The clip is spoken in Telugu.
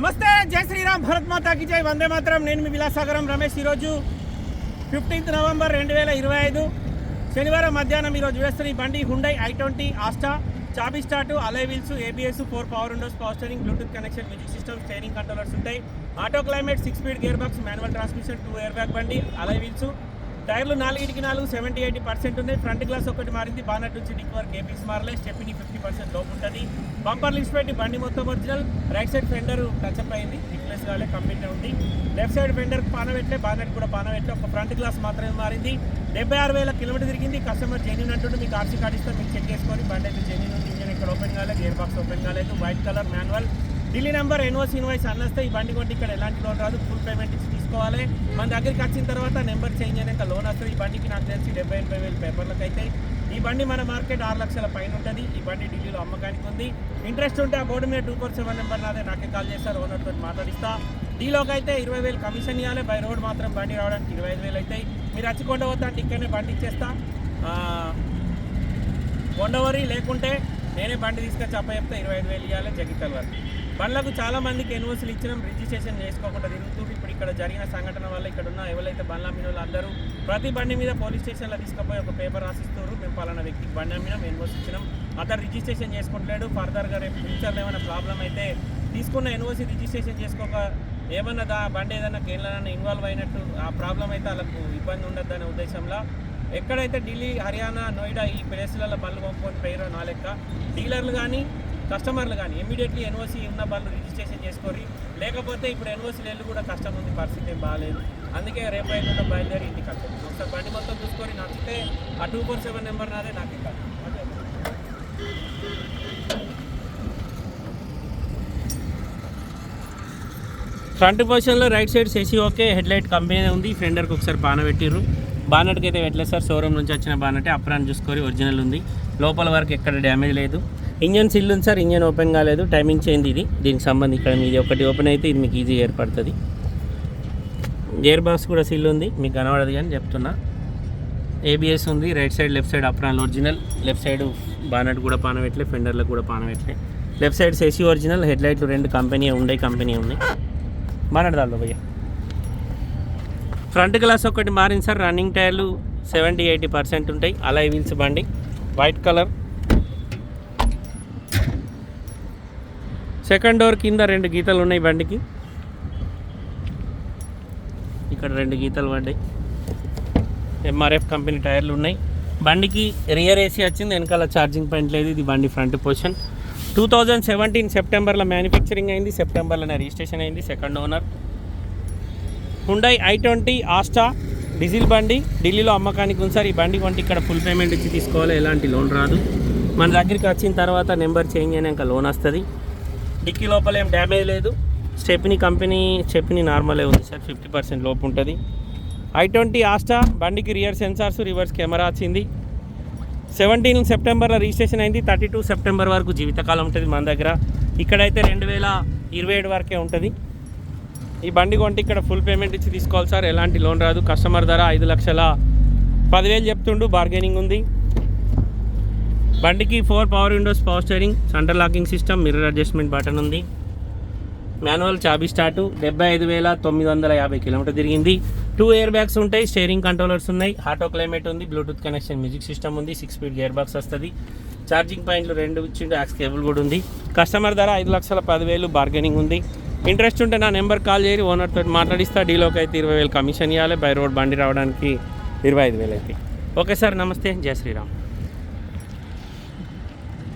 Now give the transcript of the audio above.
నమస్తే జై శ్రీరామ్ భరత్ మాతాకి జై వందే మాత్రం. నేను మీ విలాసాగరం రమేష్ ఈరోజు ఫిఫ్టీన్త్ నవంబర్ రెండు వేల ఇరవై ఐదు. శనివారం మధ్యాహ్నం ఈరోజు వేస్తున్న ఈ బండి Hyundai I twenty Asta చాబీ start alloy wheels ABS four power windows power steering bluetooth connection music system steering controllers ఉంటాయి auto climate six speed gear box manual transmission two air bag బండి అలై వీల్స్ టైర్లు నాలుగిటికి నాలుగు సెవెంటీ ఎయిటీ పర్సెంట్ ఉన్నాయి. ఫ్రంట్ గ్లాస్ ఒకటి మారింది. బానట్ నుంచి డిక్ వరకు ఏపీస్ మారలే. స్టెప్ని ఫిఫ్టీ పర్సెంట్ లోపు ఉంటుంది. బంపర్ లిస్ట్ పెట్టి బండి మొత్తం original. Right side fender touch up అయింది. రిప్లేస్ కాలే కంప్లీట్ ఉంది లెఫ్ట్ సైడ్ ఫెండర్ పానవెట్లే బానట్ కూడా పానవెట్లే ఒక ఫ్రంట్ గ్లాస్ మాత్రమే మారింది. డెబ్బై ఆరు వేల కిలోమీటర్ తిరిగింది. కస్టమర్ జెన్యున్ అంటుంటే మీకు ఆర్సీ కార్డ్ ఇస్తే మీకు చెక్ చేసుకొని బండి అయితే జెన్యున్ ఉంది. ఇంజన్ ఇక్కడ ఓపెన్ కాలేదు గేర్ బాక్స్ ఓపెన్ కాలేదు. White colour manual. Delhi number NOC invoice అన్నస్తే ఈ బండి కొంటే ఇక్కడ ఎలాంటి లోన్ రాదు. ఫుల్ పేమెంట్ ఇచ్చి తీసుకోవాలి. మన దగ్గరికి వచ్చిన తర్వాత నెంబర్ చేంజ్ అయినాక లోన్ వస్తుంది. ఈ బండికి నాకు తెలిసి డెబ్బై ఎనభై వేలు పేపర్లకు అయితే. ఈ బండి మన మార్కెట్ ఆరు లక్షల పైన ఉంటుంది. ఈ బండి ఢిల్లీలో అమ్మకానికి ఉంది. ఇంట్రెస్ట్ ఉంటే ఆ బోర్డు మీద టూ ఫోర్ సెవెన్ నెంబర్ నాదే. నాకే కాల్ చేస్తారు ఓనర్తో మాట్లాడిస్తా. డీలోకి అయితే ఇరవై వేలు కమిషన్ ఇవ్వాలి బై రోడ్ మాత్రం బండి రావడానికి ఇరవై ఐదు వేలు అవుతాయి మీరు వచ్చి కొండ పోతా ఇక్కడనే బండి ఇచ్చేస్తా. కొండవరి లేకుంటే నేనే బండి తీసుకొచ్చి అప్ప చెప్తే ఇరవై ఐదు వేలు ఇవ్వాలి జగిత్తల్ వరకు. బండ్లకు చాలా మందికి ఎన్ఓసీలు ఇచ్చినాం రిజిస్ట్రేషన్ చేసుకోకుండా తిరుగుతూ ఇప్పుడు ఇక్కడ జరిగిన సంఘటన వల్ల ఇక్కడ ఉన్న ఎవరైతే బండ్ల అమ్మిన వాళ్ళు అందరూ ప్రతి బండి మీద పోలీస్ స్టేషన్లో తీసుకుపోయి ఒక పేపర్ రాసిస్తారు మేము పలానా వ్యక్తికి బండి అమ్మినాం ఎన్ఓసీ ఇచ్చినాం. అతను రిజిస్ట్రేషన్ చేసుకుంటలేడు. ఫర్దర్గా రేపు ఫ్యూచర్లో ఏమైనా ప్రాబ్లం అయితే తీసుకున్న ఎన్ఓసీ రిజిస్ట్రేషన్ చేసుకోక ఏమన్నా దా బండి ఏదైనా కేరళనైనా ఇన్వాల్వ్ అయినట్టు ఆ ప్రాబ్లం అయితే వాళ్ళకు ఇబ్బంది ఉండద్దు అనే ఉద్దేశంలో ఎక్కడైతే ఢిల్లీ హర్యానా నోయిడా ఈ ప్లేస్లలో బండ్లు పంపుకొని పోయారో నా లెక్క డీలర్లు కానీ కస్టమర్లు కానీ ఇమీడియట్లీ ఎన్ఓసీ ఉన్న బండ్లు రిజిస్ట్రేషన్ చేసుకోరి లేకపోతే ఇప్పుడు ఎన్ఓసీ వెళ్ళి కూడా కష్టం ఉంది పరిస్థితి ఏం బాగాలేదు అందుకే రేపు ఎల్లుండ బయలుదేరి ఇంటికి వస్తాం. ఒకసారి బండి మొత్తం చూసుకొని నచ్చితే ఆ టూ ఫోర్ సెవెన్ నెంబర్ నాదే నాకు ఇంకా. ఫ్రంట్ పొజిషన్లో రైట్ సైడ్ సెసి ఓకే హెడ్ లైట్ కంపెనీ ఉంది. ఫ్రెండర్కి ఒకసారి బాణ పెట్టిర్రు. బానట్కి అయితే పెట్టలేదు సార్ షోరూమ్ నుంచి వచ్చిన బానటే అప్రాన్ చూసుకొని ఒరిజినల్ ఉంది. లోపల వరకు ఎక్కడ డ్యామేజ్ లేదు. ఇంజన్ సిల్ ఉంది సార్ ఇంజన్ ఓపెన్ కాలేదు టైమింగ్ చేంజ్ ఇది. దీనికి సంబంధించి ఇక్కడ మీది ఒకటి ఓపెన్ అయితే ఇది మీకు ఈజీ ఏర్పడుతుంది. గేర్ బాక్స్ కూడా సిల్ ఉంది మీకు కనబడదు కానీ చెప్తున్నా. ఏబిఎస్ ఉంది right side left side apron original left side bonnet కూడా పానవెట్లే ఫెండర్లకు కూడా పానవెట్లే లెఫ్ట్ సైడ్ సెసి ఒరిజినల్ హెడ్ లైట్లు రెండు కంపెనీ ఉండే కంపెనీ ఉన్నాయి బానట్ దాల్లో భయ్య ఫ్రంట్ గ్లాస్ ఒకటి మారింది సార్ రన్నింగ్ టైర్లు సెవెంటీ ఎయిటీ పర్సెంట్ ఉంటాయి. అలా వీల్స్ బండి వైట్ కలర్ సెకండ్ డోర్ కింద రెండు గీతలు ఉన్నాయి బండికి. ఇక్కడ రెండు గీతలు పడ్డాయి. ఎంఆర్ఎఫ్ కంపెనీ టైర్లు ఉన్నాయి. బండికి రియర్ ఏసీ వచ్చింది వెనకాల ఛార్జింగ్ పాయింట్ లేదు ఇది బండి front position two thousand seventeen సెప్టెంబర్లో మ్యానుఫ్యాక్చరింగ్ అయింది సెప్టెంబర్లోనే రిజిస్ట్రేషన్ అయింది second owner Hyundai I twenty Asta diesel బండి ఢిల్లీలో అమ్మకానికి ఉంది సార్. ఈ బండి కొంటే ఇక్కడ ఫుల్ పేమెంట్ ఇచ్చి తీసుకోవాలి ఎలాంటి లోన్ రాదు. మన దగ్గరికి వచ్చిన తర్వాత నెంబర్ చేంజ్ అయినాక లోన్ వస్తుంది. డిక్కీ లోపల ఏం డ్యామేజ్ లేదు. స్టెప్ని కంపెనీ స్టెప్ని నార్మలే ఉంది సార్ ఫిఫ్టీ పర్సెంట్ లోపు ఉంటుంది. ఐ ట్వంటీ ఆస్టా బండికి రియర్ సెన్సార్స్ రివర్స్ కెమెరా వచ్చింది. సెవెంటీన్ సెప్టెంబర్లో రిజిస్ట్రేషన్ అయింది థర్టీ టూ సెప్టెంబర్ వరకు జీవితకాలం ఉంటుంది మన దగ్గర. ఇక్కడైతే రెండు వేల ఇరవై ఏడు వరకే ఉంటుంది. ఈ బండి కొంటే ఇక్కడ ఫుల్ పేమెంట్ ఇచ్చి తీసుకోవాలి సార్ ఎలాంటి లోన్ రాదు. కస్టమర్ ధర ఐదు లక్షల పదివేలు చెప్తుండు బార్గెనింగ్ ఉంది. బండికి four power windows power steering centre locking system mirror adjustment button ఉంది. మాన్యువల్ చాబీ స్టార్టు డెబ్బై ఐదు వేల తొమ్మిది వందల యాభై కిలోమీటర్ తిరిగింది. టూ ఇయర్ బ్యాగ్స్ ఉంటాయి స్టీరింగ్ కంట్రోలర్స్ ఉన్నాయి ఆటో క్లైమేట్ ఉంది బ్లూటూత్ కనెక్షన్ మ్యూజిక్ సిస్టమ్ ఉంది సిక్స్ స్పీడ్ గేర్ బాక్స్ వస్తుంది ఛార్జింగ్ పాయింట్లు రెండు ఇచ్చిండు యాక్స్ కేబుల్ కూడా ఉంది. కస్టమర్ ధర ఐదు లక్షల పదివేలు బార్గెనింగ్ ఉంది. ఇంట్రెస్ట్ ఉంటే నా నెంబర్ కాల్ చేసి ఓనర్తో మాట్లాడిస్తా డీలోకి అయితే ఇరవై వేలు కమిషన్ ఇవ్వాలి బై రోడ్ బండి రావడానికి ఇరవై ఐదు వేలు అయితే. ఓకే సార్ నమస్తే జై శ్రీరామ్.